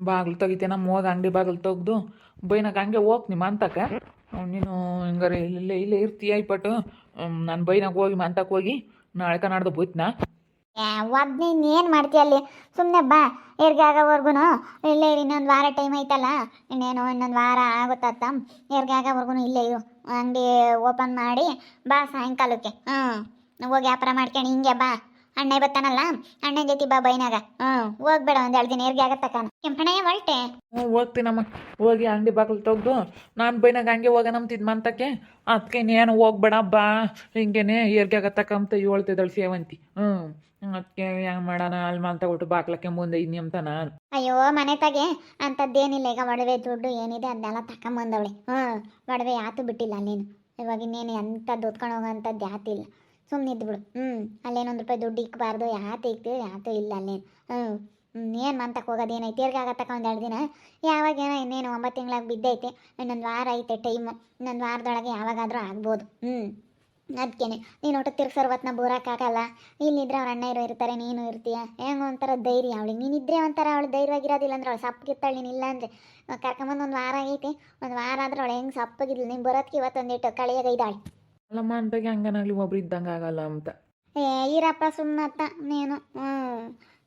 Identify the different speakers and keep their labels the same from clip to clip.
Speaker 1: ಬಾಗಿಲು ತೆಗಿತೀನಿ ನಮ್ಮ ಹೋದ ಅಂಗಡಿ ಬಾಗಿಲು ತೆಗ್ದು ಬೈನಾಗ ಹಂಗೆ ಹೋಗ್ನಿ ಮಂತಕ ನೀನು ಹಿಂಗಾರೆ ಇಲ್ಲೇ ಇಲ್ಲೇ ಇರ್ತೀಯ ಇಪ್ಪಟ್ಟು. ನಾನು ಬೈನಾಗ ಹೋಗಿ ಮಂತಕ್ಕೆ ಹೋಗಿ ನಾಳೆ ಕನಾಡ್ದು ಹೋಯ್ತನಾ
Speaker 2: ನೀನು ಏನು ಮಾಡ್ತೀಯ ಅಲ್ಲಿ? ಸುಮ್ಮನೆ ಬಾ ಹೆರ್ಗೆ ಆಗೋವರ್ಗು ಇಲ್ಲೇ ಇನ್ನೊಂದು ವಾರ ಟೈಮ್ ಐತಲ್ಲ. ಇನ್ನೇನು, ಇನ್ನೊಂದು ವಾರ ಆಗುತ್ತತ್ತ ಹೆರ್ಗೆ ಆಗೋವರ್ಗು ಇಲ್ಲೇ ಇರು. ಅಂಗಡಿ ಓಪನ್ ಮಾಡಿ ಬಾ ಸಾಯಂಕಾಲಕ್ಕೆ. ಹ್ಞೂ ಹೋಗಿ ವ್ಯಾಪಾರ ಮಾಡ್ಕೊಂಡು ಹಿಂಗೆ ಬಾ. ಅಣ್ಣ ಬತ್ತಾನಲ್ಲ ಅಣ್ಣನ ಜೊತೆ ಬಾ ಬೈನಾಗ. ಹ್ಞೂ ಹೋಗ್ಬೇಡ ಒಂದು ಎರಡು ದಿನ ಏರ್ಗೆ ಆಗತ್ತಕ್ಕ ಕೆಂಪಣಯ್ಯ ಹೊರಟೆ.
Speaker 1: ಹ್ಞೂ ಹೋಗ್ತೀನಮ್ಮ ಹೋಗಿ ಅಂಗಡಿ ಬಾಗಿಲು ತೆಗ್ದು ನಾನು ಬೈನಾಗ ಹಂಗೆ ಹೋಗ ನಂಬ್ತಿದ್ದು ಮಂತಕ್ಕೆ. ಅದಕ್ಕೆ ನೀನು ಹೋಗ್ಬೇಡ ಬಾ. ಹಿಂಗೇನೆ ಏರ್ಗೆ ಆಗತ್ತಕ್ಕಂತ ಹೇಳ್ತಿದ್ದಳು ಸೇವಂತಿ ಹ್ಞೂ ಅದಕ್ಕೆ ಹೆಂಗ್ ಮಾಡೋಣ? ಅಲ್ಲಿ ಮಂತ ಕೊಟ್ಟು ಬಾಗ್ಲಕ್ಕೆ ಮುಂದೆ ಇನ್ನಿ ಅಂತ ನಾನು.
Speaker 2: ಅಯ್ಯೋ ಮನೆ ತಾಗೆ ಅಂಥದ್ದೇನಿಲ್ಲ ಈಗ ಒಡವೆ ದುಡ್ಡು ಏನಿದೆ ಅದನ್ನೆಲ್ಲ ತಕೊಂಬಂದವಳೆ. ಹ್ಞೂ ಒಡವೆ ಯಾತು ಬಿಟ್ಟಿಲ್ಲ ನೀನು ಇವಾಗ ಇನ್ನೇನು ಎಂಥದ್ದು ಹೋಗೋ ಹೋಗೋಂಥದ್ದು ಯಾತಿಲ್ಲ. ಸುಮ್ಮನೆ ಇದ್ಬಿಡು ಹ್ಞೂ ಅಲ್ಲೇನೊಂದು ರೂಪಾಯಿ ದುಡ್ಡು ಇಕ್ಬಾರ್ದು ಯಾತು ಇಕ್ತೀವಿ ಯಾತು ಇಲ್ಲ ಅಲ್ಲೇನು. ಹ್ಞೂ ಏನು ಮಂತಕ್ಕೆ ಹೋಗೋದು ಏನೈತೆ? ತಿರ್ಗಾಗತ್ತಕ್ಕ ಒಂದು ಎರಡು ದಿನ. ಯಾವಾಗ ಏನೋ ಇನ್ನೇನು ಒಂಬತ್ತು ತಿಂಗಳಾಗಿ ಬಿದ್ದೈತೆ. ಇನ್ನೊಂದು ವಾರ ಐತೆ ಟೈಮು. ಇನ್ನೊಂದು ವಾರದೊಳಗೆ ಯಾವಾಗಾದರೂ ಆಗ್ಬೋದು. ಹ್ಞೂ ಅದಕ್ಕೇನೆ ನೀನು ಒಟ್ಟು ತಿರ್ಗ್ಸರ್ವತ್ನ ಬೋರಕ್ಕಾಗಲ್ಲ. ಇಲ್ಲಿದ್ರೆ ಅವ್ರ ಅಣ್ಣ ಇರೋ ಇರ್ತಾರೆ ನೀನು ಇರ್ತೀಯ. ಹೆಂಗೆ ಒಂಥರ ಧೈರ್ಯ ಅವಳಿಗೆ. ನೀನಿದ್ರೆ ಒಂಥರ ಅವಳು ಧೈರ್ಯವಾಗಿರೋದಿಲ್ಲ ಅಂದ್ರೆ ಅವಳು ಸಪ್ಪಗಿರ್ತಾಳೆ ನೀನು ಇಲ್ಲ ಅಂದರೆ. ಕರ್ಕೊಂಬಂದು ಒಂದು ವಾರ ಆಗೈತೆ ಒಂದು ವಾರ ಆದ್ರೆ ಅವಳು ಹೆಂಗೆ ಸಪ್ಪಗಿದ್ಲು? ನೀನು ಬರೋದಕ್ಕೆ ಇವತ್ತೊಂದಿಟ್ಟು ಕಳೆಯಾಗೈದಾಳೆ
Speaker 1: ಅಲ್ಲಮ್ಮ, ಅಂತಾಗೆ ಹಂಗನಾಗ್ಲಿ ಒಬ್ರು ಇದ್ದಂಗೆ ಆಗಲ್ಲ ಅಂತ.
Speaker 2: ಏ, ಇರಪ್ಪ ಸುಮ್ಮತ್ತ ನೀನು ಹ್ಞೂ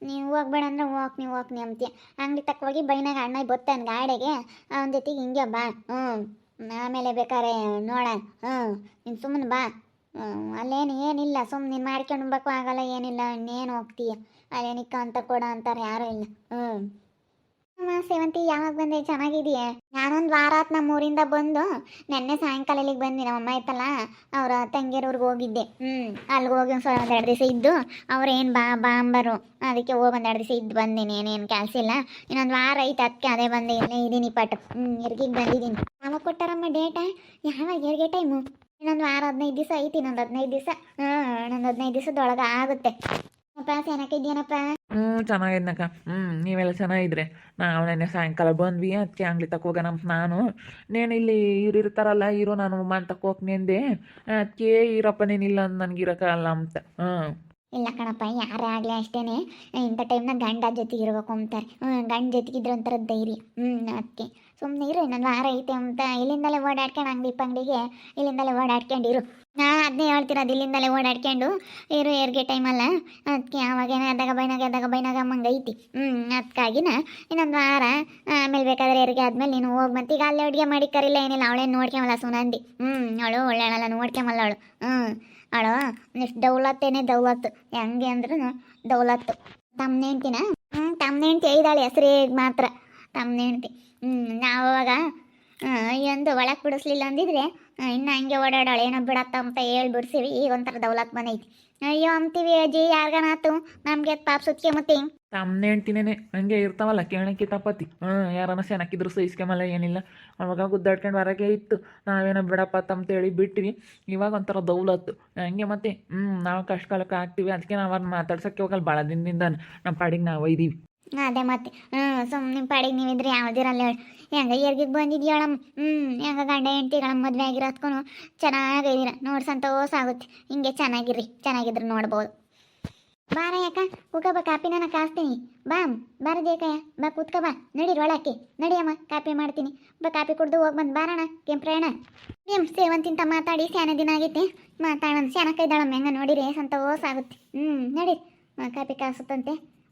Speaker 2: ನೀವು ಹೋಗ್ಬೇಡ ಅಂದ್ರೆ ಹೋಗ್ ನೀವು ಹೋಗ್ನಿ ಅಂತೀಯ. ಅಂಗಡಿ ತಕ್ಕ ಹೋಗಿ ಬೈನಾಗ ಅಣ್ಣ ಬತ್ತಾನ ಗಾಡಿಗೆ. ಅವನ ಜೊತೆಗೆ ಹಿಂಗೆ ಬಾ ಹ್ಞೂ ಆಮೇಲೆ ಬೇಕಾರೆ ನೋಡ ಹ್ಞೂ ನೀನು ಸುಮ್ಮನೆ ಬಾ ಅಲ್ಲೇನು ಏನಿಲ್ಲ ಸುಮ್ಮನೆ ನೀನು ಮಾಡ್ಕೊಂಡು ಆಗಲ್ಲ, ಏನಿಲ್ಲ ಇನ್ನೇನು ಹೋಗ್ತೀಯ? ಅಲ್ಲೇನಿಕ್ಕ ಅಂತ ಕೊಡ ಅಂತಾರೆ, ಯಾರೂ ಇಲ್ಲ ಹ್ಞೂ ಸೇವಂತಿ, ಯಾವಾಗ ಬಂದೆ? ಚೆನ್ನಾಗಿದೆಯೇ ನಾನೊಂದು ವಾರ ಆತ್ ನಮ್ಮ ಊರಿಂದ ಬಂದು ನೆನ್ನೆ ಸಾಯಂಕಾಲ ಇಲ್ಲಿಗೆ ಬಂದ್ವಿ ನಮ್ಮ ಅಮ್ಮ ಇತ್ತಲ್ಲ, ಅವರ ತಂಗಿಯರವ್ರಿಗೆ ಹೋಗಿದ್ದೆ. ಹ್ಞೂ ಅಲ್ಲಿಗೆ ಹೋಗಿ ಒಂದು ಎರಡು ದಿವಸ ಇದ್ದು ಅವ್ರೇನು ಬಾ ಬಾ ಅಂಬರು, ಅದಕ್ಕೆ ಹೋಗಿ ಒಂದು ಎರಡು ದಿವಸ ಇದ್ದು ಬಂದೀನಿ, ಏನೇನು ಕೆಲಸ ಇಲ್ಲ. ಇನ್ನೊಂದು ವಾರ ಐತೆ ಅದಕ್ಕೆ ಅದೇ ಬಂದೆ, ಇಲ್ಲೇ ಇದ್ದೀನಿ ಪಟ್ಟು ಹ್ಞೂ ಹೆರ್ಗಿಗೆ ಬಂದಿದ್ದೀನಿ ಯಾವಾಗ ಕೊಟ್ಟಾರಮ್ಮ ಡೇಟ? ಯಾವಾಗ? ಎರ್ಗೆ ಟೈಮು? ಇನ್ನೊಂದು ವಾರ ಹದಿನೈದು ದಿವಸ ಐತಿ, ಇನ್ನೊಂದು ಹದಿನೈದು ದಿವಸ, ಹಾಂ, ಇನ್ನೊಂದು ಹದಿನೈದು ದಿವಸದೊಳಗೆ ಆಗುತ್ತೆ. ಅಪ್ಪ
Speaker 1: ಹ್ಞೂ ಚೆನ್ನಾಗಿದ್ನಕ್ಕ. ಹ್ಞೂ ನೀವೆಲ್ಲ ಚೆನ್ನಾಗಿದ್ರೆ. ನಾವು ನೆನ್ನೆ ಸಾಯಂಕಾಲ ಬಂದ್ವಿ ಅದಕ್ಕೆ ಅಂಗ್ಡಿ ತಕ್ಕ ಹೋಗೋಣ ನಾನು. ನೀನು ಇಲ್ಲಿ ಇವ್ರು ಇರ್ತಾರಲ್ಲ ಇರೋ ನಾನು ಮಂತಕ್ಕೆ ಹೋಗ್ನಿ ಅಂದೆ. ಅದಕ್ಕೆ ಇರಪ್ಪ ನೀನಿಲ್ಲ ಅಂತ ನನಗೆ ಇರೋಕ್ಕಾಗಲ್ಲ ಅಂತ. ಹ್ಞೂ
Speaker 2: ಇಲ್ಲ ಕಣಪ್ಪ ಯಾರೇ ಆಗಲಿ ಅಷ್ಟೇನೆ. ಇಂಥ ಟೈಮ್ನಾಗ ಗಂಡ ಜೊತೆಗೆ ಇರ್ಬೇಕು ಅಂತಾರೆ. ಹ್ಮ್ ಗಂಡ ಇದ್ರ ಒಂಥರ ಧೈರ್ಯ. ಹ್ಞೂ ಅದಕ್ಕೆ ಸುಮ್ಮನೆ ಇರು ಇನ್ನೊಂದು ವಾರ ಐತೆ ಅಂತ. ಇಲ್ಲಿಂದಲೇ ಓಡಾಡ್ಕೊಂಡು ಅಂಗಡಿ ಪಂಗಡಿಗೆ ಇಲ್ಲಿಂದಲೇ ಓಡಾಡ್ಕೊಂಡಿರು ನಾ ಅದನ್ನೇ ಹೇಳ್ತಿರೋದು ಇಲ್ಲಿಂದಲೇ ಓಡಾಡ್ಕೊಂಡು ಇರು, ಏರ್ಗೆ ಟೈಮಲ್ಲ ಅದಕ್ಕೆ ಅವಾಗೇನ ಅದಾಗ ಬೈನಾಗ ಅದಾಗ ಬೈನಾಗ ಅಮ್ಮಂಗೆ ಐತಿ. ಹ್ಞೂ ಅದಕ್ಕಾಗಿನ ಇನ್ನೊಂದು ವಾರ ಆಮೇಲೆ ಬೇಕಾದ್ರೆ ಏರ್ಗೆ ಆದ್ಮೇಲೆ ನೀನು ಹೋಗಿ ಮತ್ತೀಗ ಈಗ ಅಲ್ಲೇ ಅಡುಗೆ ಮಾಡಿ ಕರಿಲ್ಲ ಏನಿಲ್ಲ, ಅವಳೇನು ನೋಡ್ಕೊಂಬಲ್ಲ ಸುನಂದಿ ಹ್ಞೂ ಅವಳು ಒಳ್ಳೆಯಳಲ್ಲ ನೋಡ್ಕೊಂಬಲ್ಲ ಅವಳು. ಹ್ಞೂ ಅವಳು ನೆಕ್ಸ್ಟ್ ದೌಲತ್ತೇನೆ ದೌಲತ್ತು. ಹೆಂಗೆ ಅಂದ್ರೂ ದೌಲತ್ತು. ತಮ್ಮ ಹೆಂಡ್ತಿನ? ಹ್ಞೂ ತಮ್ಮ ಹೆಂಡ್ತಿ ಐದಾಳೆ ಹೆಸ್ರಿಗೆ ಮಾತ್ರ. ತಮ್ಮ ಹೆಂಡ್ತಿ. ಹ್ಞೂ ನಾವು ಅವಾಗ ಒಳಕ್ ಬಿಡಿಸ್ಲಿಲ್ಲ ಅಂದಿದ್ರೆ ಇನ್ನ ಹಂಗೆ ಓಡಾಡೋಳು, ಏನೋ ಬಿಡತ್ತ ಅಂತ ಹೇಳಿ ಬಿಡ್ಸಿವಿ ಈಗ ಒಂಥರ ದೌಲತ್ ಐತಿ ಅಯ್ಯೋ, ಅಂತೀವಿ ಅಜ್ಜಿ, ಯಾರ್ಗನಾತು? ನಮಗೆ ಪಾಪ ಸುತ್ಕೆ ಮತ್ತೆ. ತಮ್ಮ
Speaker 1: ತಮ್ಮನೆ ಹೇಳ್ತೀನೇನೆ ಹಂಗೆ ಇರ್ತಾವಲ್ಲ ಕೇಳಕ್ಕೆ ತಪ್ಪತಿ. ಹ್ಞೂ ಯಾರನ್ನ ಸೆನಕ್ಕಿದ್ರು ಸಹಿಸ್ಕೊಂಬಲ್ಲ ಏನಿಲ್ಲ. ಅವಾಗ ಗುದ್ದಾಡ್ಕೊಂಡು ಹೊರಗೆ ಇತ್ತು. ನಾವೇನೋ ಬಿಡಪ್ಪ ಅಂತೇಳಿ ಬಿಟ್ವಿ. ಇವಾಗ ಒಂಥರ ದೌಲತ್ತು. ಹಂಗೆ ಮತ್ತೆ ಹ್ಞೂ ನಾವು ಕಷ್ಟ ಕಾಲಕ್ಕೆ ಹಾಕ್ತೀವಿ ಅದಕ್ಕೆ ನಾವು ಅವ್ರನ್ನ ಮಾತಾಡ್ಸೋಕ್ಕೆ ಹೋಗಲ್ಲ. ಭಾಳ ದಿನದಿಂದ ನಮ್ಮ ಪಾಡಿಗೆ ನಾವು ಒಯ್ದೀವಿ
Speaker 2: ಅದೇ ಮತ್ತೆ. ಹ್ಞೂ ಸುಮ್ಮನೆ ಪಾಡಿಗೆ ನೀವಿದ್ರೆ ಯಾವ್ದಿರಲ್ಲ ಹೇಳಿ. ಹೆಂಗ ಎರ್ಗಿಗೆ ಬಂದಿದ್ಯಾಳಮ್ಮ? ಹ್ಞೂ ಹೆಂಗ ಗಂಡ ಹೆಂಡ್ತಿಗಳಮ್ಮ ಮದುವೆ ಆಗಿರೋದ್ಕೂ ಚೆನ್ನಾಗಿದ್ದೀರ ನೋಡಿ ಸಂತೋಷ ಆಗುತ್ತೆ. ಹಿಂಗೆ ಚೆನ್ನಾಗಿರ್ರಿ. ಚೆನ್ನಾಗಿದ್ರೆ ನೋಡ್ಬೋದು. ಬಾರ ಯಾಕ ಬಾ ಕಾಪಿ ನಾನು ಕಾಸ್ತೀನಿ. ಬಾ ಬಾರ ಬಾ, ಕೂತ್ಕ ಬಾ. ನಡೀರಿ ಒಳಕ್ಕೆ ನಡಿಯಮ್ಮ ಕಾಪಿ ಮಾಡ್ತೀನಿ. ಬಾ ಕಾಪಿ ಕುಡ್ದು ಹೋಗಿ ಬಂದು ಬಾರಣ ಕೆಂಪ್ರಯಣ ಏಮ್ ಸೇವಂತಿಂತ ಮಾತಾಡಿ ಸ್ಯಾನ ದಿನ ಆಗೈತೆ. ಮಾತಾಡೋಣ ಸ್ಯಾನ ಇದ್ದಾಳಮ್ಮ ಹೆಂಗ ನೋಡಿರಿ, ಸಂತೋಷ ಆಗುತ್ತೆ. ಹ್ಞೂ ನಡೀರಿ ಕಾಪಿ ಕಾಸುತ್ತಂತೆ.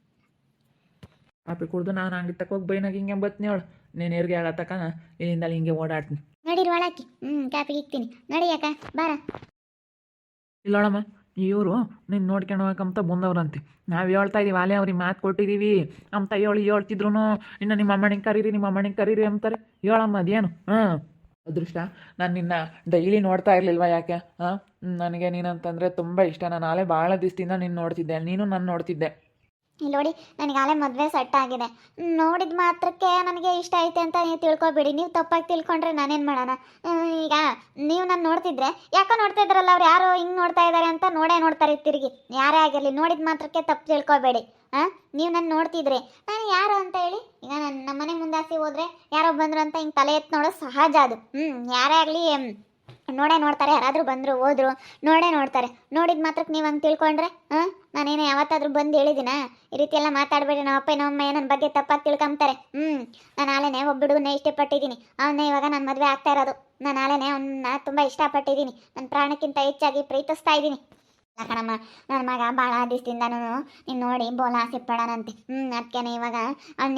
Speaker 1: ಕಾಪಿ ಕುಡ್ದು ನಾನು ಹಂಗೆ ತಕೋಗಿ ಹೋಗಿ ಬೈನಾಗ ಹಿಂಗೆ ಬತ್ನಿ ಅವಳು. ನೀನು ಏರ್ಗೆ ತಕ ಇಲ್ಲಿಂದ ಅಲ್ಲಿ ಹಿಂಗೆ ಓಡಾಡ್ತೀನಿ.
Speaker 2: ನಡಿ ಒಳಕ್ಕೆ. ಹ್ಞೂ ಕಾಪಿಗೆ ಇಕ್ತೀನಿ. ನಡಿ ಯಾಕ ಬಾರ.
Speaker 1: ಇಲ್ಲೋಳಮ್ಮ ಇವರು ನೀನು ನೋಡ್ಕೊಂಡು ಹೋಗಕ್ಕಂತ ಬಂದವ್ರಂತೆ. ನಾವು ಹೇಳ್ತಾ ಇದ್ದೀವಿ ಅಲ್ಲೇ ಅವ್ರಿಗೆ ಮಾತು ಕೊಟ್ಟಿದ್ದೀವಿ ಅಂತ ಹೇಳಿ ಹೇಳ್ತಿದ್ರು ಇನ್ನು ನಿಮ್ಮ ಅಮ್ಮನಿಗೆ ಕರೀರಿ ನಿಮ್ಮ ಅಮ್ಮನಿಗೆ ಕರೀರಿ ಅಂತಾರೆ. ಹೇಳಮ್ಮ ಅದೇನು? ಹಾಂ. ಅದೃಷ್ಟ ನಾನು ನಿನ್ನ ಡೈಲಿ ನೋಡ್ತಾ ಇರಲಿಲ್ವ ಯಾಕೆ? ಹಾಂ? ನನಗೆ ನೀನಂತಂದರೆ ತುಂಬ ಇಷ್ಟ. ನಾನು ಆಲೇ ಭಾಳ ದಿವಸದಿಂದ ನೀನು ನೋಡ್ತಿದ್ದೆ. ನೀನು ನಾನು ನೋಡ್ತಿದ್ದೆ.
Speaker 2: ಇಲ್ಲಿ ನೋಡಿ, ನನಗೆ ಆಲೆ ಮದುವೆ ಸೆಟ್ ಆಗಿದೆ. ನೋಡಿದ ಮಾತ್ರಕ್ಕೆ ನನಗೆ ಇಷ್ಟ ಐತೆ ಅಂತ ನೀವು ತಿಳ್ಕೊಬೇಡಿ. ನೀವು ತಪ್ಪಾಗಿ ತಿಳ್ಕೊಂಡ್ರೆ ನಾನೇನು ಮಾಡೋಣ? ಈಗ ನೀವು ನಾನು ನೋಡ್ತಿದ್ರೆ, ಯಾಕೋ ನೋಡ್ತಾ ಇದ್ರಲ್ಲ ಅವ್ರು? ಯಾರು ಹಿಂಗೆ ನೋಡ್ತಾ ಇದ್ದಾರೆ ಅಂತ ನೋಡೇ ನೋಡ್ತಾರೆ ತಿರುಗಿ. ಯಾರೇ ಆಗಿರಲಿ, ನೋಡಿದ ಮಾತ್ರಕ್ಕೆ ತಪ್ಪು ತಿಳ್ಕೊಬೇಡಿ. ಹಾಂ, ನೀವು ನಾನು ನೋಡ್ತಿದ್ರೆ. ನಾನು ಯಾರು ಅಂತ ಹೇಳಿ? ಈಗ ನನ್ನ ನಮ್ಮನೆ ಮುಂದಾಸಿ ಹೋದ್ರೆ ಯಾರೋ ಬಂದ್ರು ಅಂತ ಹಿಂಗೆ ತಲೆ ಎತ್ತು ನೋಡೋದು ಸಹಜ ಅದು. ಹ್ಞೂ ಯಾರೇ ಆಗಲಿ ನೋಡೇ ನೋಡ್ತಾರೆ, ಯಾರಾದರೂ ಬಂದರು, ಹೋದ್ರು, ನೋಡೇ ನೋಡ್ತಾರೆ. ನೋಡಿದ ಮಾತ್ರಕ್ಕೆ ನೀವು ಹಂಗೆ ತಿಳ್ಕೊಂಡ್ರೆ, ಹಾಂ? ನಾನೇನು ಯಾವತ್ತಾದ್ರೂ ಬಂದು ಹೇಳಿದಿನ? ಈ ರೀತಿ ಎಲ್ಲ ಮಾತಾಡಬೇಡಿ ನಮ್ಮ ಅಪ್ಪ ನನ್ನ ಬಗ್ಗೆ ತಪ್ಪಾಗಿ ತಿಳ್ಕೊಂತಾರೆ ಹ್ಞೂ ನಾನು ಆಲೇನೆ ಒಬ್ಬ ಹುಡುಗನ ಇಷ್ಟಪಟ್ಟಿದ್ದೀನಿ ಅವನ್ನೇ ಇವಾಗ ನನ್ನ ಮದುವೆ ಆಗ್ತಾ ಇರೋದು. ನಾನು ಆಲೇನೆ ಅವನ್ನ ತುಂಬ ಇಷ್ಟಪಟ್ಟಿದ್ದೀನಿ ನನ್ನ ಪ್ರಾಣಕ್ಕಿಂತ ಹೆಚ್ಚಾಗಿ ಪ್ರೀತಿಸ್ತಾ ಇದ್ದೀನಿ ಕಣಮ್ಮ ನನ್ನ ಮಗ ಭಾಳ ದಿವಸದಿಂದನೂ ನೀನು ನೋಡಿ ಬೋಲ ಆಸೆ ಪಡೋಣಂತೆ ಹ್ಞೂ ಅದಕ್ಕೇನೆ ಇವಾಗ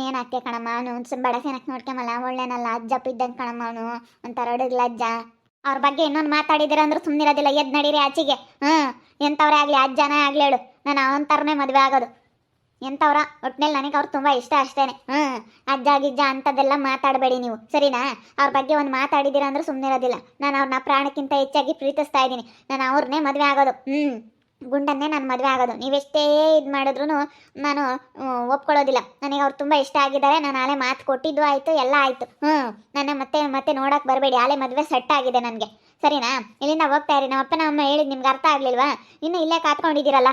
Speaker 2: ಏನ್ ಅಕ್ಕೆ ಕಣಮ್ಮ, ಅವನು ಬಡಸೇನಕ್ಕೆ ನೋಡ್ಕೊಂಬಲ್ಲ, ಒಳ್ಳೆನಲ್ಲ, ಅಜ್ಜಪ್ಪ ಇದ್ದಂಗೆ ಕಣಮ್ಮ ಅವನು. ಒಂಥರ ಅಜ್ಜ ಅವ್ರ ಬಗ್ಗೆ ಇನ್ನೊಂದು ಮಾತಾಡಿದಿರ ಅಂದ್ರೆ ಸುಮ್ಮನಿರೋದಿಲ್ಲ ಎದ್ ನಡೀರಿ ಆಚೆಗೆ. ಹ್ಞೂ ಎಂಥವ್ರೇ ಆಗಲಿ ಅಜ್ಜನ ಆಗಲಿ ಹೇಳು. ನಾನು ಅವನ ಥರನೇ ಮದುವೆ ಆಗೋದು. ಎಂಥವ್ರ? ಒಟ್ಟಿನಲ್ಲಿ ನನಗೆ ಅವ್ರು ತುಂಬ ಇಷ್ಟ ಅಷ್ಟೇನೆ. ಹ್ಞೂ ಅಜ್ಜ, ಗಿಜ್ಜ ಅಂಥದ್ದೆಲ್ಲ ಮಾತಾಡಬೇಡಿ ನೀವು. ಸರಿನಾ? ಅವ್ರ ಬಗ್ಗೆ ಒಂದು ಮಾತಾಡಿದ್ದೀರ ಅಂದ್ರೆ ಸುಮ್ಮನಿರೋದಿಲ್ಲ ನಾನು ಅವ್ರನ್ನ ಪ್ರಾಣಕ್ಕಿಂತ ಹೆಚ್ಚಾಗಿ ಪ್ರೀತಿಸ್ತಾ ಇದ್ದೀನಿ. ನಾನು ಅವ್ರನ್ನೇ ಮದುವೆ ಆಗೋದು. ಹ್ಞೂ ಗುಂಡನ್ನೇ ನಾನು ಮದುವೆ ಆಗೋದು. ನೀವೆಷ್ಟೇ ಇದು ಮಾಡಿದ್ರು ನಾನು ಒಪ್ಕೊಳ್ಳೋದಿಲ್ಲ. ನನಗೆ ಅವ್ರು ತುಂಬ ಇಷ್ಟ ಆಗಿದ್ದಾರೆ. ನಾನು ಆಲೆ ಮಾತು ಕೊಟ್ಟಿದ್ದು ಆಯಿತು, ಎಲ್ಲ ಆಯಿತು. ಹ್ಞೂ ನನ್ನ ಮತ್ತೆ ಮತ್ತೆ ನೋಡಕ್ಕೆ ಬರಬೇಡಿ. ಆಲೆ ಮದುವೆ ಸೆಟ್ ಆಗಿದೆ ನನಗೆ. ಸರಿನಾ? ಇಲ್ಲಿಂದ ಹೋಗ್ತಾ ಇರಿ. ನಮ್ಮ ಅಪ್ಪನ ಅಮ್ಮ ಹೇಳಿದ್ ನಿಮ್ಗೆ ಅರ್ಥ ಆಗಲಿಲ್ವಾ? ಇನ್ನು ಇಲ್ಲೇ ಕಾತ್ಕೊಂಡಿದ್ದೀರಲ್ಲ?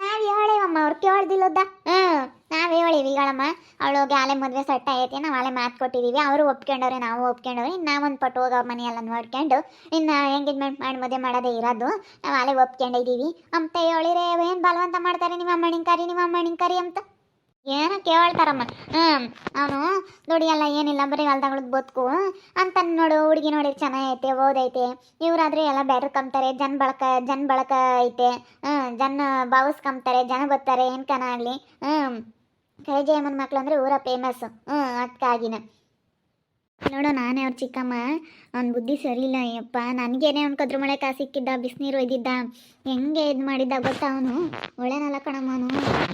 Speaker 2: ಹೇಳಿ ಹೇಳೇವಮ್ಮ ಅವ್ರು ಕೇಳ್ದಿಲ್ಲದ ಹ್ಮ್. ನಾವ್ ಹೇಳಿವಿ ಈಗಳಮ್ಮ ಅವಳಿಗೆ ಆಲೆ ಮದುವೆ ಸೆಟ್ ಐತಿ ನಾವು ಆಲೆ ಮಾತು ಕೊಟ್ಟಿದೀವಿ, ಅವರು ಒಪ್ಕೊಂಡವ್ರೆ, ನಾವು ಒಪ್ಕೊಂಡವ್ರೆ ಇನ್ನು ನಾವೊಂದು ಪಟ್ಟು ಹೋಗಿ ಅವ್ರ ಮನೆಯೆಲ್ಲ ನೋಡ್ಕೊಂಡು, ಇನ್ನು ಎಂಗೇಜ್ಮೆಂಟ್ ಮಾಡಿ ಮದುವೆ ಮಾಡೋದೇ ಇರೋದು, ನಾವು ಆಲೆ ಒಪ್ಕೊಂಡಿದೀವಿ ಅಂತ ಹೇಳಿರೆ, ಏನು ಬಲವಂತ ಮಾಡ್ತಾರೆ ನಿಮ್ಮ ಅಮ್ಮನಿನ ಕರಿ, ನಿಮ್ಮ ಅಮ್ಮನಿನ ಕರಿ ಅಂತ? ಏನೋ ಕೇಳ್ತಾರಮ್ಮ. ಹ್ಮ್, ಅವನು ದುಡಿಯಲ್ಲ ಏನಿಲ್ಲ, ಬರೀ ಹೊಲ್ದಾಗಳದ್ ಬದುಕು, ಅಂತ ನೋಡು, ಹುಡುಗಿ ನೋಡಿ ಚೆನ್ನಾಗೈತೆ, ಓದೈತೆ, ಇವರಾದ್ರೆ ಎಲ್ಲ ಬೆರ್ಕಂತಾರೆ ಜನ ಬಳಕ ಜನ ಬಳಕ ಐತೆ, ಹ್ಮ್, ಜನ ಭಾವಿಸ್ಕೊಂತಾರೆ ಜನ ಬರ್ತಾರೆ, ಏನ್ ಕನ ಆಗ್ಲಿ, ಹ್ಮ್. ಕೈ ಜಯಮ್ಮನ ಮಕ್ಳು ಅಂದ್ರೆ ಊರ ಫೇಮಸ್ ಹ್ಮ್ ಅದಕ್ಕಾಗಿನ ನೋಡು, ನಾನೇ ಅವ್ರ ಚಿಕ್ಕಮ್ಮ. ಅವ್ನ ಬುದ್ಧಿ ಸರಿ ಇಲ್ಲ ಅಯ್ಯಪ್ಪ. ನನಗೇನೆ ಅವ್ನು ಕದ್ರ ಮಳೆ ಕಾಸು ಸಿಕ್ಕಿದ್ದ ಬಿಸಿನೀರು ಒಯ್ದಿದ್ದ. ಹೆಂಗೆ ಇದು ಮಾಡಿದ್ದ ಗೊತ್ತಾ ಅವನು? ಒಳ್ಳೆನಲ್ಲ ಕಣಮ್ಮ ಅವನು.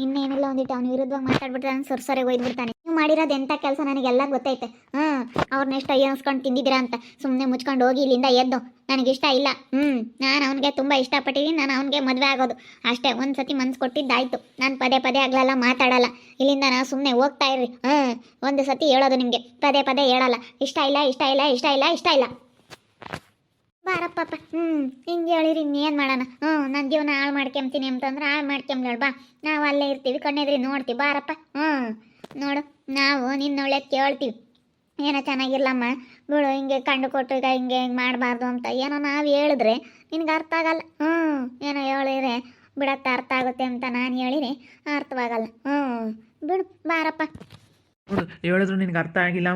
Speaker 2: ಇನ್ನೇನಿಲ್ಲ ಒಂದಿಟ್ಟು ಅವ್ನು ವಿರುದ್ಧವಾಗಿ ಮಾತಾಡ್ಬಿಟ್ರೆ ನಾನು ಸೊರ್ಸೊರೆಗೆ ಒಯ್ದ್ಬಿಡ್ತಾನೆ. ಮಾಡಿರೋದು ಎಂಥ ಕೆಲಸ ನನಗೆಲ್ಲ ಗೊತ್ತೈತೆ. ಹ್ಞೂ ಅವ್ರನ್ನ ಇಷ್ಟ ಏನಿಸ್ಕೊಂಡು ತಿಂದಿದ್ದೀರಾ ಅಂತ ಸುಮ್ಮನೆ ಮುಚ್ಕೊಂಡು ಹೋಗಿ ಇಲ್ಲಿಂದ ಎದ್ದು. ನನಗಿಷ್ಟ ಇಲ್ಲ. ಹ್ಞೂ ನಾನು ಅವನಿಗೆ ತುಂಬ ಇಷ್ಟಪಟ್ಟಿದ್ದೀನಿ ನಾನು ಅವನಿಗೆ ಮದುವೆ ಆಗೋದು. ಅಷ್ಟೇ ಒಂದು ಸತಿ ಮನ್ಸು ಕೊಟ್ಟಿದ್ದಾಯ್ತು. ನಾನು ಪದೇ ಪದೇ ಆಗ್ಲೆಲ್ಲ ಮಾತಾಡಲ್ಲ. ಇಲ್ಲಿಂದ ನಾನು ಸುಮ್ಮನೆ ಹೋಗ್ತಾ ಇರ್ರಿ. ಹ್ಞೂ ಒಂದು ಸತಿ ಹೇಳೋದು ನಿಮಗೆ. ಪದೇ ಪದೇ ಹೇಳಲ್ಲ. ಇಷ್ಟ ಇಲ್ಲ ಇಷ್ಟ ಇಲ್ಲ ಇಷ್ಟ ಇಲ್ಲ ಇಷ್ಟ ಇಲ್ಲ. ಬಾರಪ್ಪ ಹ್ಞೂ ಹಿಂಗೆ ಹೇಳಿರಿ, ಇನ್ನೇನು ಮಾಡೋಣ? ಹ್ಞೂ ನನ್ನ ಜೀವನ ಹಾಳು ಮಾಡ್ಕೊಂತೀನಿ ಅಂತಂದ್ರೆ ಹಾಳು ಮಾಡ್ಕೊಂಬ್ಲೇಳು ಬಾ. ನಾವು ಅಲ್ಲೇ ಇರ್ತೀವಿ, ಕಣ್ಣೆದ್ರಿ ನೋಡ್ತೀವಿ. ಬಾರಪ್ಪ. ಹ್ಞೂ ನೋಡು. ನಾವು ನಿನ್ನೊಳ್ಳೆ ಕೇಳ್ತೀವಿ. ಏನೋ ಚೆನ್ನಾಗಿಲ್ಲಮ್ಮ ಬಿಡು ಹಿಂಗೆ ಕಂಡು ಕೊಟ್ಟು ಈಗ ಹಿಂಗೆ ಹಿಂಗೆ ಮಾಡಬಾರ್ದು ಅಂತ. ಏನೋ ನಾವು ಹೇಳಿದ್ರೆ ನಿನಗೆ ಅರ್ಥ ಆಗಲ್ಲ. ಹ್ಞೂ ಏನೋ ಹೇಳಿದ್ರೆ ಬಿಡತ್ತೆ ಅರ್ಥ ಆಗುತ್ತೆ ಅಂತ ನಾನು ಹೇಳಿನಿ ಅರ್ಥವಾಗಲ್ಲ. ಹ್ಞೂ ಬಿಡು ಬಾರಪ್ಪ.
Speaker 1: ನೋಡು ಹೇಳಿದ್ರು ನಿನಗೆ ಅರ್ಥ ಆಗಿಲ್ಲ.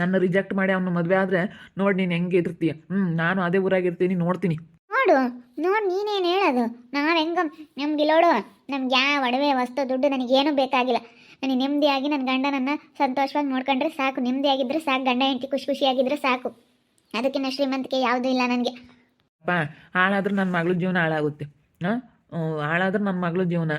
Speaker 1: ನನ್ನ ರಿಜೆಕ್ಟ್ ಮಾಡಿ ಅವನು ಮದುವೆ ಆದರೆ ನೋಡಿ ನೀನು ಹೆಂಗೆ ಇರ್ತೀಯ ಹ್ಞೂ ನಾನು ಅದೇ ಊರಾಗಿರ್ತೀನಿ ನೋಡ್ತೀನಿ.
Speaker 2: ನೋಡು ನೋಡಿ ನೀನೇನು ಹೇಳೋದು. ನಾವು ಹೆಂಗ ನಮ್ಗೆ ಇಲ್ಲೋಡು ನಮ್ಗೆ ಯಾವ ಒಡವೆ ವಸ್ತು ದುಡ್ಡು ನನಗೇನು ಬೇಕಾಗಿಲ್ಲ. ನನಗೆ ನೆಮ್ಮದಿಯಾಗಿ ನನ್ನ ಗಂಡನನ್ನು ಸಂತೋಷವಾಗಿ ನೋಡ್ಕೊಂಡ್ರೆ ಸಾಕು. ನೆಮ್ಮದಿಯಾಗಿದ್ದರೆ ಸಾಕು. ಗಂಡ ಹೆಂಡತಿ ಖುಷಿ ಖುಷಿಯಾಗಿದ್ದರೆ ಸಾಕು. ಅದಕ್ಕಿಂತ ಶ್ರೀಮಂತಿಕೆ ಯಾವುದೂ ಇಲ್ಲ ನನಗೆ.
Speaker 1: ಅಪ್ಪ, ಹಾಳಾದ್ರೂ ನನ್ನ ಮಗಳ ಜೀವನ ಹಾಳಾಗುತ್ತೆ. ಹಾಂ? ಹಾಳಾದ್ರೂ ನನ್ನ ಮಗಳ ಜೀವನ.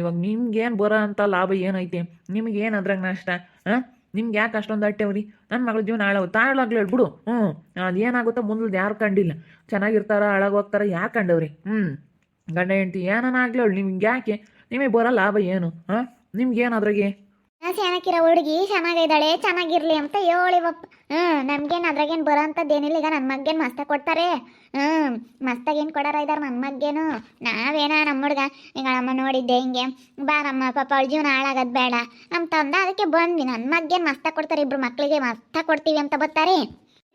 Speaker 1: ಇವಾಗ ನಿಮ್ಗೇನು ಬರೋ ಅಂಥ ಲಾಭ ಏನೈತಿ? ನಿಮ್ಗೇನು ಅದ್ರಾಗ ನಷ್ಟ? ಹಾಂ? ನಿಮ್ಗೆ ಯಾಕೆ ಅಷ್ಟೊಂದು ಅಟ್ಟೆವ್ರಿ ನನ್ನ ಮಗಳ ಜೀವನ ಹಾಳಾಗುತ್ತೆ. ಹಾಳಾಗ್ಲಿ ಬಿಡು ಹ್ಞೂ ಅದು ಏನಾಗುತ್ತೋ ಮುಂದೆ ಯಾರು ಕಂಡಿಲ್ಲ. ಚೆನ್ನಾಗಿರ್ತಾರ ಹಾಳಾಗಿ ಹೋಗ್ತಾರ ಯಾಕೆ ಕಂಡವ್ರಿ? ಹ್ಞೂ ಗಂಡ ಹೆಂಡತಿ ಏನಾನ ಆಗ್ಲಿ ನಿಮ್ಗೆ ಯಾಕೆ? ನಿಮಗೆ ಬರೋ ಲಾಭ ಏನು? ಹಾಂ? ನಿಮ್ಗೇನು ಅದ್ರಾಗೆ?
Speaker 2: ಚೆನ್ನಾಗಿರೋ ಹುಡುಗಿ ಚೆನ್ನಾಗಿದ್ದಾಳೆ ಚೆನ್ನಾಗಿರ್ಲಿ ಅಂತ ಹೇಳಿ ಹೇಳಿವಪ್ಪ. ಹ್ಮ್, ನಮ್ಗೇನು ಅದ್ರಾಗೇನು ಬರೋ ಅಂಥದ್ದೇನಿಲ್ಲ ಈಗ ನನ್ನ ಮಗೇನು ಮಸ್ತ ಕೊಡ್ತಾರೆ. ಹ್ಞೂ ಮಸ್ತಾಗೇನು ಕೊಡಾರ ಇದಾರೆ ನನ್ನ ಮಗ್ಗೇನು? ನಾವೇನ ನಮ್ಮ ಹುಡುಗ? ಈಗ ನಮ್ಮ ನೋಡಿದ್ದೆ ಹಿಂಗೆ, ಬಾ ನಮ್ಮ ಪಾಪ, ಅವಳ ಜೀವನ ಹಾಳಾಗೋದು ಬೇಡ ಅಂತ ಅಂದ. ಅದಕ್ಕೆ ಬಂದ್ವಿ. ನನ್ನ ಮಗೇನು ಮಸ್ತ ಕೊಡ್ತಾರೆ, ಇಬ್ರು ಮಕ್ಕಳಿಗೆ ಮಸ್ತ ಕೊಡ್ತೀವಿ ಅಂತ ಬರ್ತಾರೆ.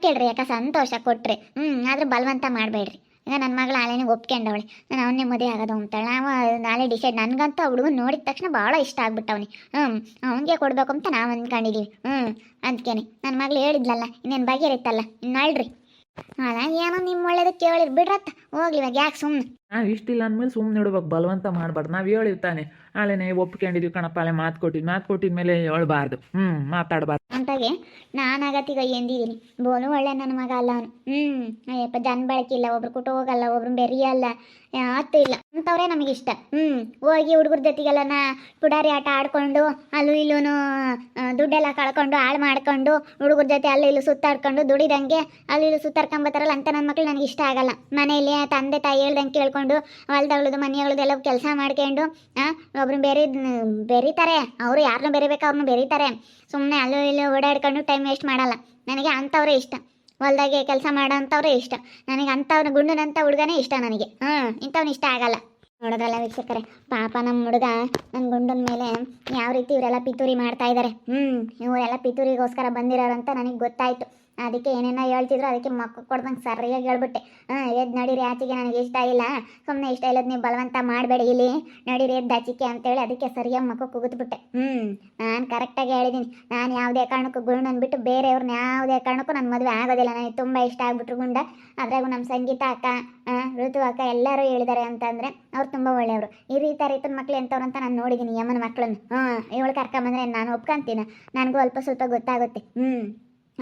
Speaker 2: ಕೇಳ್ರಿ ಯಾಕೆ ಸಂತೋಷ ಕೊಟ್ರಿ. ಹ್ಮ್, ಆದ್ರೆ ಬಲವಂತ ಮಾಡಬೇಡ್ರಿ. ಈಗ ನನ್ನ ಮಗಳು ಆಲೇನೆ ಒಪ್ಕೊಂಡವಳೆ. ನಾನು ಅವನ್ನೇ ಮದುವೆ ಆಗೋದು ಅಂತಾಳೆ. ನಾವು ನಾಳೆ ಡಿಸೈಡ್ ನನಗಂತೂ ಆ ಹುಡುಗನ ನೋಡಿದ ತಕ್ಷಣ ಭಾಳ ಇಷ್ಟ ಆಗ್ಬಿಟ್ಟವನಿ. ಹ್ಞೂ ಅವನಿಗೆ ಕೊಡಬೇಕು ಅಂತ ನಾವು ಅಂದ್ಕೊಂಡಿದ್ದೀವಿ ಹ್ಞೂ ಅದಕ್ಕೇನೆ ನನ್ನ ಮಗಳು ಹೇಳಿದ್ಲಲ್ಲ, ಇನ್ನೇನು ಬಗೆಹರಿತ್ತಲ್ಲ ಇನ್ನು ಅಳ್ರಿ ಅಲ್ಲ, ಏನೋ ನಿಮ್ಮ ಒಳ್ಳೇದು ಕೇಳಿರ್ ಬಿಡ್ರತ್ತ. ಹೋಗ್ಲಿ ಇವಾಗ ಯಾಕೆ ಸುಮ್ಮನೆ
Speaker 1: ನಾವು ಇಷ್ಟಿಲ್ಲ ಅಂದಮೇಲೆ ಸುಮ್ಮನೆ ಇಡ್ಬೇಕು, ಬಲವಂತ ಮಾಡಬಾರ್ದು. ನಾವು ಹೇಳಿವಿ ತಾನೆ ಆಲೆನೆ ಒಪ್ಕೊಂಡಿದ್ವಿ ಕಣಪ್ಪ, ಅಲ್ಲೇ ಮಾತು ಕೊಟ್ಟಿದ್, ಮಾತು ಕೊಟ್ಟಿದ ಮೇಲೆ ಹೇಳ್ಬಾರ್ದು. ಹ್ಞೂ ಮಾತಾಡಬಾರ್ದು.
Speaker 2: ಅಂತಾಗೆ ನಾನಾಗತ್ತೀಗ ಎಂದಿದ್ದೀನಿ ಬೋನು ಒಳ್ಳೆ ನನ್ನ ಮಗ ಅಲ್ಲ ಅವನು. ಹ್ಞೂ ಅಯ್ಯಪ್ಪ, ಜನ ಬಳಕಿಲ್ಲ ಒಬ್ರು ಕುಟ ಹೋಗಲ್ಲ, ಒಬ್ರು ಬೆರಿಯಲ್ಲ ಹತ್ತು ಇಲ್ಲ. ಅಂಥವ್ರೆ ನಮಗಿಷ್ಟ ಹ್ಞೂ ಹೋಗಿ ಹುಡುಗರ ಜೊತೆಗೆಲ್ಲ ನಾ ಪುಡಾರಿ ಆಟ ಆಡ್ಕೊಂಡು, ಅಲ್ಲೂ ಇಲ್ಲೂ ದುಡ್ಡೆಲ್ಲ ಕಳ್ಕೊಂಡು, ಹಾಳು ಮಾಡ್ಕೊಂಡು, ಹುಡುಗರ ಜೊತೆ ಅಲ್ಲೂ ಇಲ್ಲೂ ಸುತ್ತಾಡ್ಕೊಂಡು ದುಡಿದಂಗೆ, ಅಲ್ಲೂ ಇಲ್ಲೂ ಸುತ್ತಾಡ್ಕೊಂಬತ್ತಾರಲ್ಲ ಅಂತ ನನ್ನ ಮಕ್ಳು ನನಗೆ ಇಷ್ಟ ಆಗಲ್ಲ. ಮನೆಯಲ್ಲಿ ತಂದೆ ತಾಯಿ ಹೇಳ್ದಂಗೆ ಕೇಳ್ಕೊಂಡು ಹೊಲ್ದಗಳದು ಮನೆಗಳದು ಎಲ್ಲ ಕೆಲಸ ಮಾಡ್ಕೊಂಡು ಒಬ್ರು ಬೇರೆ, ಬೆರೀತಾರೆ. ಅವರು ಯಾರನ್ನೂ ಬೆರಿಬೇಕು ಅವ್ರನ್ನ ಬೆರೀತಾರೆ. ಸುಮ್ಮನೆ ಅಲ್ಲೂ ಇಲ್ಲೂ ಓಡಾಡ್ಕೊಂಡು ಟೈಮ್ ವೇಸ್ಟ್ ಮಾಡಲ್ಲ. ನನಗೆ ಅಂಥವ್ರೇ ಇಷ್ಟ. ಹೊಲ್ದಾಗೆ ಕೆಲಸ ಮಾಡೋಂಥವ್ರೇ ಇಷ್ಟ. ನನಗೆ ಅಂಥವ್ನ ಗುಂಡನಂಥ ಹುಡುಗನೇ ಇಷ್ಟ ನನಗೆ. ಹ್ಞೂ ಇಂಥವ್ನು ಇಷ್ಟ ಆಗಲ್ಲ. ನೋಡೋದ್ರಲ್ಲ ವೀಕ್ಷಕರೇ, ಪಾಪ ನಮ್ಮ ಹುಡುಗ ನನ್ನ ಗುಂಡನ ಮೇಲೆ ಯಾವ ರೀತಿ ಇವರೆಲ್ಲ ಪಿತೂರಿ ಮಾಡ್ತಾ ಇದ್ದಾರೆ ಹ್ಞೂ ಇವರೆಲ್ಲ ಪಿತೂರಿಗೋಸ್ಕರ ಬಂದಿರೋರಂತ ನನಗೆ ಗೊತ್ತಾಯಿತು. ಅದಕ್ಕೆ ಏನೇನೋ ಹೇಳ್ತಿದ್ರು, ಅದಕ್ಕೆ ಮಕ್ಕ ಕೊಡ್ದಂಗೆ ಸರಿಯಾಗಿ ಹೇಳ್ಬಿಟ್ಟೆ. ಹಾಂ ಎದ್ದು ನಡೀರಿ ಆಚೆಗೆ ನನಗೆ ಇಷ್ಟ ಇಲ್ಲ ಸುಮ್ಮನೆ ಇಷ್ಟ ಇಲ್ಲದ ನೀವು ಬಲವಂತ ಮಾಡಬೇಡಿ ಇಲ್ಲಿ. ನಡೀರಿ ಎದ್ದು ಆಚಿಕೆ ಅಂತೇಳಿ ಅದಕ್ಕೆ ಸರಿಯಾಗಿ ಮಕ್ಕ ಕುಗಿದ್ಬಿಟ್ಟೆ. ಹ್ಞೂ ನಾನು ಕರೆಕ್ಟಾಗಿ ಹೇಳಿದ್ದೀನಿ ನಾನು ಯಾವುದೇ ಕಾರಣಕ್ಕೂ ಗುರುಣನ್ ಬಿಟ್ಟು ಬೇರೆಯವ್ರನ್ನ ಯಾವುದೇ ಕಾರಣಕ್ಕೂ ನನ್ನ ಮದುವೆ ಆಗೋದಿಲ್ಲ. ನನಗೆ ತುಂಬ ಇಷ್ಟ ಆಗ್ಬಿಟ್ರು ಗುಂಡ. ಅದ್ರಾಗೂ ನಮ್ಮ ಸಂಗೀತ ಅಕ್ಕ ಋತು ಅಕ್ಕ ಎಲ್ಲರೂ ಹೇಳಿದ್ದಾರೆ ಅಂತಂದರೆ ಅವ್ರು ತುಂಬ ಒಳ್ಳೆಯವರು. ಈ ರೀತಿ ರೈತನ ಮಕ್ಳು ಎಂಥವ್ರು ಅಂತ ನಾನು ನೋಡಿದ್ದೀನಿ ಯಮನ ಮಕ್ಕಳನ್ನು ಹಾಂ, ಇವಳು ಕರ್ಕೊಂಬಂದ್ರೆ ನಾನು ಒಪ್ಕೊಂತೀನಿ? ನನಗೂ ಅಲ್ಪ ಸ್ವಲ್ಪ ಗೊತ್ತಾಗುತ್ತೆ. ಹ್ಞೂ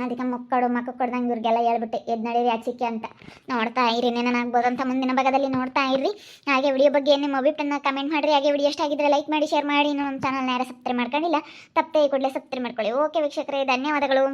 Speaker 2: ಅದಕ್ಕೆ ಮಕ್ಕಳು ಮಕ್ಕ ಕೊಡ್ದಂಗೆ ಇವ್ರಿಗೆಲ್ಲ ಹೇಳ್ಬಿಟ್ಟೆ ಎದ್ ನಡೀರಿ ಆಚಿಕೆ ಅಂತ. ನೋಡ್ತಾ ಇರಿ ಏನಾಗ್ಬೋದು ಅಂತ ಮುಂದಿನ ಭಾಗದಲ್ಲಿ ನೋಡ್ತಾ ಇರ್ರಿ ಹಾಗೆ ವಿಡಿಯೋ ಬಗ್ಗೆ ನಿಮ್ಮ ಅಭಿಪ್ರಾಯನ ಕಮೆಂಟ್ ಮಾಡಿರಿ. ಹಾಗೆ ವಿಡಿಯೋ ಎಷ್ಟು ಆಗಿದ್ರೆ ಲೈಕ್ ಮಾಡಿ ಶೇರ್ ಮಾಡಿ. ನಮ್ಮ ಚಾನಲ್ನ ಯಾರು ಸಬ್ಸ್ಕ್ರೈಬ್ ಮಾಡ್ಕೊಂಡಿಲ್ಲ ತಪ್ಪೇ ಕೂಡಲೇ ಸಬ್ಸ್ಕ್ರೈಬ್ ಮಾಡ್ಕೊಳ್ಳಿ. ಓಕೆ ವೀಕ್ಷಕರೇ, ಧನ್ಯವಾದಗಳು.